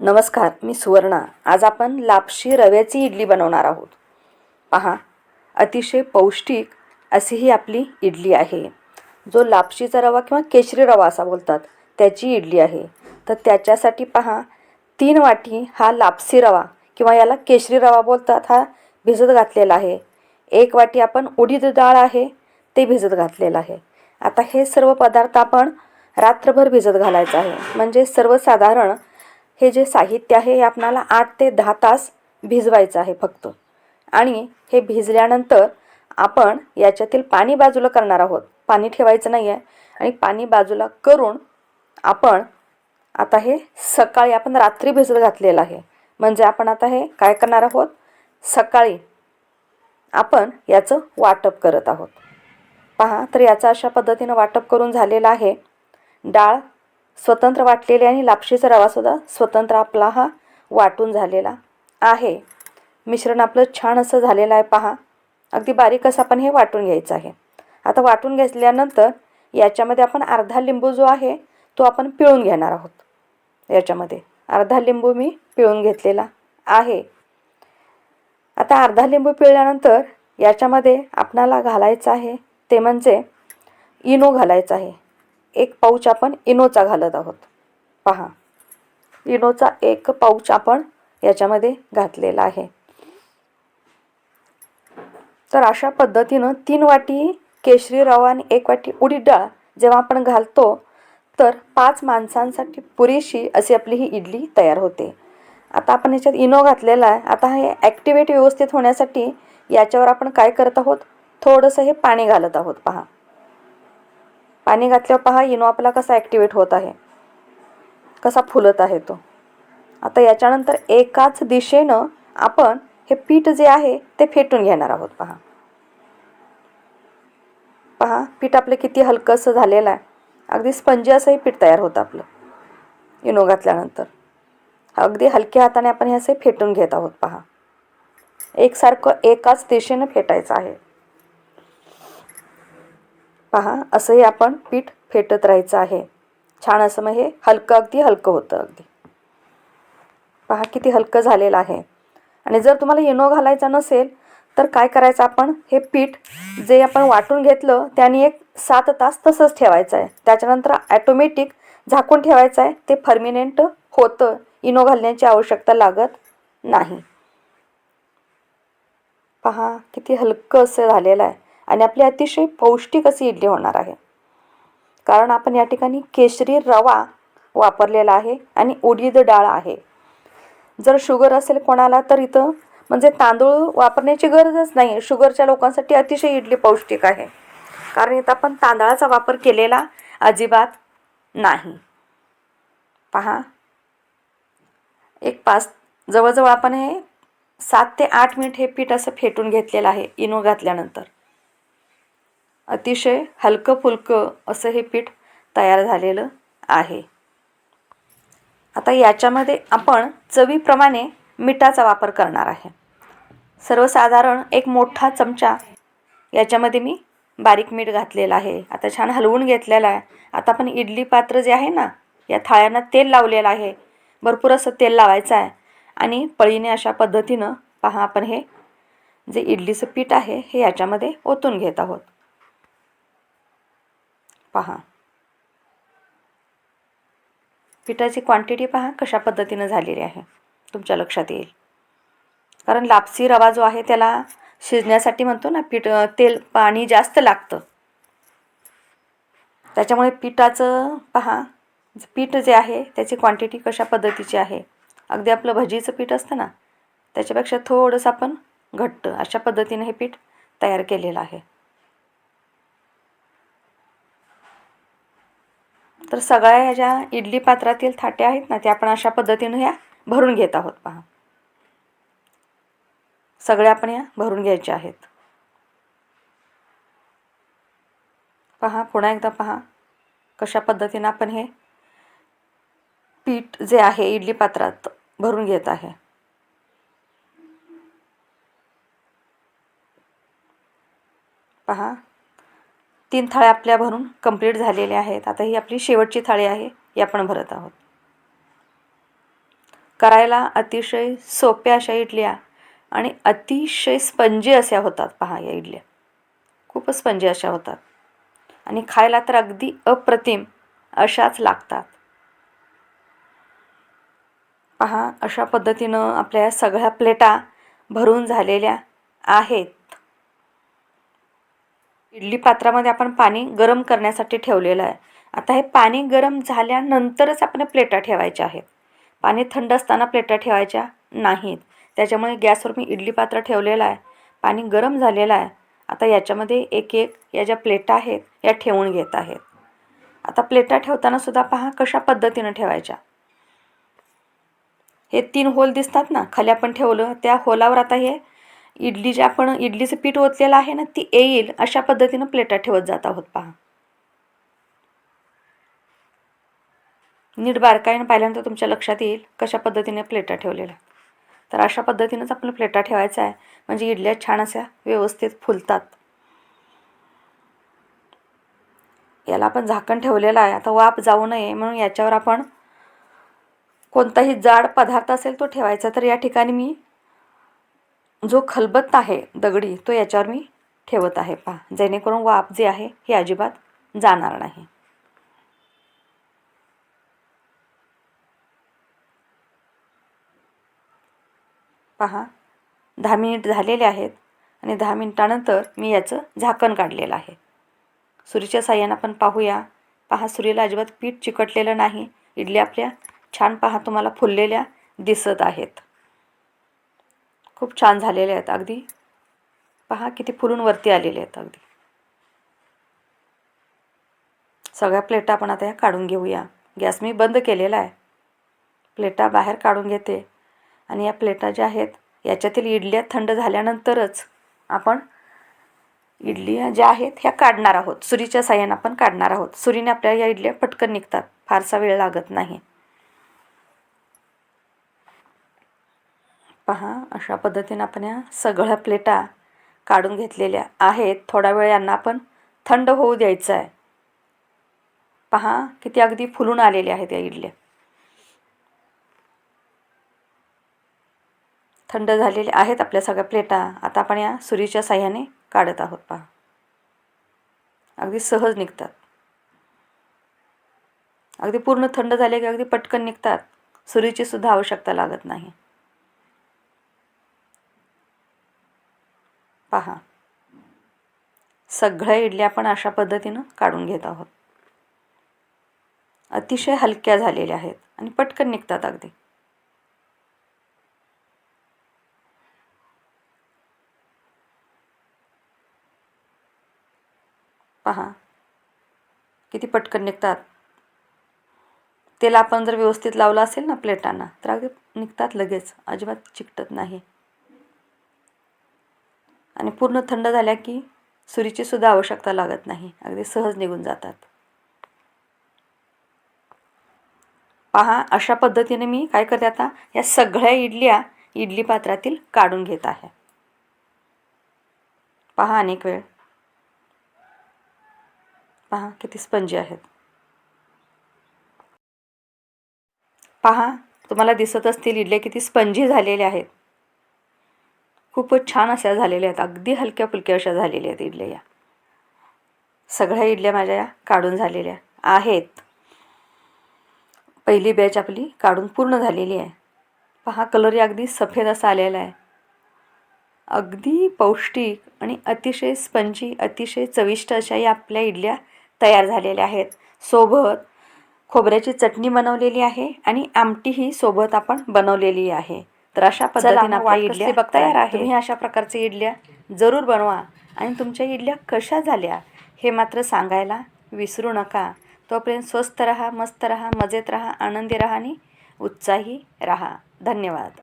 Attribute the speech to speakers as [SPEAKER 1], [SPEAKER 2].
[SPEAKER 1] नमस्कार मी सुवर्णा. आज आपण लापशी रव्याची इडली बनवणार आहोत. पहा अतिशय पौष्टिक अशी ही आपली इडली आहे. जो लापशीचा रवा किंवा केशरी रवा असा बोलतात त्याची इडली आहे. तर त्याच्यासाठी पहा तीन वाटी हा लापसी रवा किंवा याला केशरी रवा बोलतात हा भिजत घातलेला आहे. एक वाटी आपण उडीद डाळ आहे ते भिजत घातलेलं आहे. आता हे सर्व पदार्थ आपण रात्रभर भिजत घालायचं आहे. म्हणजे सर्वसाधारण हे जे साहित्य आहे हे आपणाला आठ ते दहा तास भिजवायचं आहे फक्त. आणि हे भिजल्यानंतर आपण याच्यातील पाणी बाजूला करणार आहोत. पाणी ठेवायचं नाही आहे आणि पाणी बाजूला करून आपण आता हे सकाळी आपण रात्री भिजत घातलेलं आहे. म्हणजे आपण आता हे काय करणार आहोत? सकाळी आपण याचं वाटप करत आहोत. पहा तर याचं अशा पद्धतीनं वाटप करून झालेलं आहे. डाळ स्वतंत्र वाटलेले आणि लापशीचा रवासुद्धा स्वतंत्र आपला हा वाटून झालेला आहे. मिश्रण आपलं छान असं झालेलं आहे पहा. अगदी बारीक असं आपण हे वाटून घ्यायचं आहे. आता वाटून घेतल्यानंतर याच्यामध्ये आपण अर्धा लिंबू जो आहे तो आपण पिळून घेणार आहोत. याच्यामध्ये अर्धा लिंबू मी पिळून घेतलेला आहे. आता अर्धा लिंबू पिळल्यानंतर याच्यामध्ये आपणाला घालायचं आहे ते म्हणजे इनो घालायचं आहे. एक पाऊच आपण इनोचा घालत आहोत. पहा इनोचा एक पाऊच आपण याच्यामध्ये घातलेला आहे. तर अशा पद्धतीनं तीन वाटी केशरी रवा आणि एक वाटी उडीद डाळ जेव्हा आपण घालतो तर पाच माणसांसाठी पुरेशी अशी आपली ही इडली तयार होते. आता आपण याच्यात इनो घातलेला आहे. आता हे ॲक्टिवेट व्यवस्थित होण्यासाठी याच्यावर आपण काय करत आहोत? थोडंसं हे पाणी घालत आहोत. पहा. पाणी घातल्यावर पहा इनो आपला कसा ॲक्टिवेट होत आहे. कसा फुलत आहे तो. आता याच्यानंतर एकाच दिशेनं आपण हे पीठ जे आहे ते फेटून घेणार आहोत पहा. पहा पीठ आपलं किती हलकंसं झालेलं आहे. अगदी स्पंजी असंही पीठ तयार होतं आपलं इनो घातल्यानंतर. अगदी हलक्या हाताने आपण हे असे फेटून घेत आहोत पहा. एकसारखं एकाच दिशेनं फेटायचं आहे. पहा असंही आपण पीठ फेटत राहायचं आहे. छान असं मग हे हलकं अगदी हलकं होतं अगदी. पहा किती हलकं झालेलं आहे. आणि जर तुम्हाला इनो घालायचा नसेल तर काय करायचं आपण? हे पीठ जे आपण वाटून घेतलं त्याने एक सात तास तसंच ठेवायचं आहे. त्याच्यानंतर ॲटोमॅटिक झाकून ठेवायचं आहे. ते फर्मिनेंट होतं. इनो घालण्याची आवश्यकता लागत नाही. पहा किती हलकं असं झालेलं आहे. आणि आपली अतिशय पौष्टिक अशी इडली होणार आहे. कारण आपण या ठिकाणी केशरी रवा वापरलेला आहे आणि उडीद डाळ आहे. जर शुगर असेल कोणाला तर इथं म्हणजे तांदूळ वापरण्याची गरजच नाही आहे शुगरच्या लोकांसाठी अतिशय इडली पौष्टिक आहे. कारण इथं आपण तांदळाचा वापर केलेला अजिबात नाही. पहा. एक पाच जवळजवळ आपण हे सात ते आठ मिनिट हे पीठ असं फेटून घेतलेलं आहे इनो घातल्यानंतर. अतिशय हलकं फुलकं असं हे पीठ तयार झालेलं आहे. आता याच्यामध्ये आपण चवीप्रमाणे मिठाचा वापर करणार आहे. सर्वसाधारण एक मोठा चमचा याच्यामध्ये मी बारीक मीठ घातलेलं आहे. आता छान हलवून घेतलेलं आहे. आता आपण इडली पात्र जे आहे ना या थाळ्यांना तेल लावलेलं आहे. भरपूर असं तेल लावायचं आहे. आणि पळीने अशा पद्धतीनं पहा आपण हे जे इडलीचं पीठ आहे हे याच्यामध्ये ओतून घेत आहोत. पहा. पिठाची क्वांटिटी पहा कशा पद्धतीनं झालेली आहे. तुमच्या लक्षात येईल. कारण लापसी रवा जो आहे त्याला शिजण्यासाठी म्हणतो ना पीठ तेल पाणी जास्त लागतं. त्याच्यामुळे पिठाचं पहा पीठ जे आहे त्याची क्वांटिटी कशा पद्धतीची आहे. अगदी आपलं भजीचं पीठ असतं ना त्याच्यापेक्षा थोडंसं आपण घट्ट अशा पद्धतीने हे पीठ तयार केलेलं आहे. तर सगळ्या ह्या ज्या इडली पात्रातील थाट्या आहेत ना त्या आपण अशा पद्धतीनं ह्या भरून घेत आहोत पहा. सगळ्या आपण या भरून घ्यायच्या आहेत. पहा पुन्हा एकदा पहा कशा पद्धतीनं आपण हे पीठ जे आहे इडली पात्रात भरून घेत आहे. पहा तीन थाळ्या आपल्या भरून कंप्लीट झालेल्या आहेत. आता ही आपली शेवटची थाळी आहे ही आपण भरत आहोत. करायला अतिशय सोप्या अशा इडल्या आणि अतिशय स्पंजी अशा होतात. पहा या इडल्या. खूपच स्पंजी अशा होतात. आणि खायला तर अगदी अप्रतिम अशाच लागतात. पहा अशा पद्धतीनं आपल्या सगळ्या प्लेटा भरून झालेल्या आहेत. इडली पात्रामध्ये आपण पाणी गरम करण्यासाठी ठेवलेलं आहे. आता हे पाणी गरम झाल्यानंतरच आपण प्लेटा ठेवायच्या आहेत. पाणी थंड असताना प्लेटा ठेवायच्या नाहीत. त्याच्यामुळे गॅसवर मी इडली पात्र ठेवलेलं आहे. पाणी गरम झालेलं आहे. आता याच्यामध्ये एक एक या ज्या प्लेटा आहेत या ठेवून घेत आहेत. आता प्लेटा ठेवताना सुद्धा पहा कशा पद्धतीनं ठेवायच्या. हे तीन होल दिसतात ना खाली आपण ठेवलं त्या होलावर आता हे इडली जे आपण इडलीचं पीठ ओतलेलं आहे ना ती येईल अशा पद्धतीनं प्लेटा ठेवत जात आहोत पहा. नीट बारकाईनं पाहिल्यानंतर तुमच्या लक्षात येईल कशा पद्धतीने प्लेटा ठेवलेल्या तर अशा पद्धतीनंच आपण प्लेटा ठेवायचा आहे. म्हणजे इडल्या छान अशा व्यवस्थित फुलतात. याला आपण झाकण ठेवलेलं आहे. आता वाफ जाऊ नये म्हणून याच्यावर आपण कोणताही जाड पदार्थ असेल तो ठेवायचा. तर या ठिकाणी मी जो खलबत्त आहे दगडी तो याच्यावर मी ठेवत आहे. पहा जेणेकरून वाफ जे आहे हे अजिबात जाणार नाही. पहा दहा मिनिट झालेले आहेत आणि दहा मिनिटानंतर मी याचं झाकण काढलेलं आहे. सुरीच्या साह्यानं आपण पाहूया. पहा सुरीला अजिबात पीठ चिकटलेलं नाही. इडली आपल्या छान पहा तुम्हाला फुललेल्या दिसत आहेत. खूप छान झालेले आहेत अगदी. पहा किती फुलून वरती आलेले आहेत अगदी. सगळ्या प्लेटा आपण आता ह्या काढून घेऊया. गॅस मी बंद केलेला आहे. प्लेटा बाहेर काढून घेते. आणि या प्लेटा ज्या आहेत याच्यातील इडल्या थंड झाल्यानंतरच आपण इडल्या ज्या आहेत ह्या काढणार आहोत. सुरीच्या साह्यानं आपण काढणार आहोत. सुरीने आपल्या या इडल्या पटकन निघतात. फारसा वेळ लागत नाही. पहा अशा पद्धतीनं आपण या सगळ्या प्लेटा काढून घेतलेल्या आहेत. थोडा वेळ यांना आपण थंड होऊ द्यायचं आहे. पहा किती अगदी फुलून आलेल्या आहेत या इडल्या. थंड झालेले आहेत आपल्या सगळ्या प्लेटा. आता आपण या सुरीच्या साह्याने काढत आहोत पहा. अगदी सहज निघतात. अगदी पूर्ण थंड झाले की अगदी पटकन निघतात. सुरीची सुद्धा आवश्यकता लागत नाही. पहा. सगळ्या इडल्या आपण अशा पद्धतीनं काढून घेत आहोत. अतिशय हलक्या झालेल्या आहेत आणि पटकन निघतात अगदी. पहा. किती पटकन निघतात. तेल आपण जर व्यवस्थित लावलं असेल ना प्लेटांना तर अगदी निघतात लगेच. अजिबात चिकटत नाही. आणि पूर्ण थंड झाल्या की सुरीची सुद्धा आवश्यकता लागत नाही. अगदी सहज निघून जातात. पहा अशा पद्धतीने मी काय करते आता? या सगळ्या इडल्या इडली पात्रातील काढून घेत आहे. पहा अनेक वेळ. पहा किती स्पंजी आहेत. पहा तुम्हाला दिसत असतील इडल्या किती स्पंजी झालेल्या आहेत. खूपच छान अशा झालेल्या आहेत. अगदी हलक्या फुलक्या अशा झालेल्या आहेत इडल्या या. सगळ्या इडल्या माझ्या या काढून झालेल्या आहेत. पहिली बॅच आपली काढून पूर्ण झालेली आहे. पहा कलरही अगदी सफेद असा आलेला आहे. अगदी पौष्टिक आणि अतिशय स्पंजी अतिशय चविष्ट अशा या आपल्या इडल्या तयार झालेल्या आहेत. सोबत खोबऱ्याची चटणी बनवलेली आहे आणि आमटी ही सोबत आपण बनवलेली आहे. तर अशा पद्धतीने आपल्या इडल्या तयार आहे तुम्ही अशा प्रकारच्या इडल्या जरूर बनवा. आणि तुमच्या इडल्या कशा झाल्या हे मात्र सांगायला विसरू नका. तोपर्यंत स्वस्त रहा मस्त रहा मजेत रहा आनंदी रहा आणि उत्साही रहा. धन्यवाद.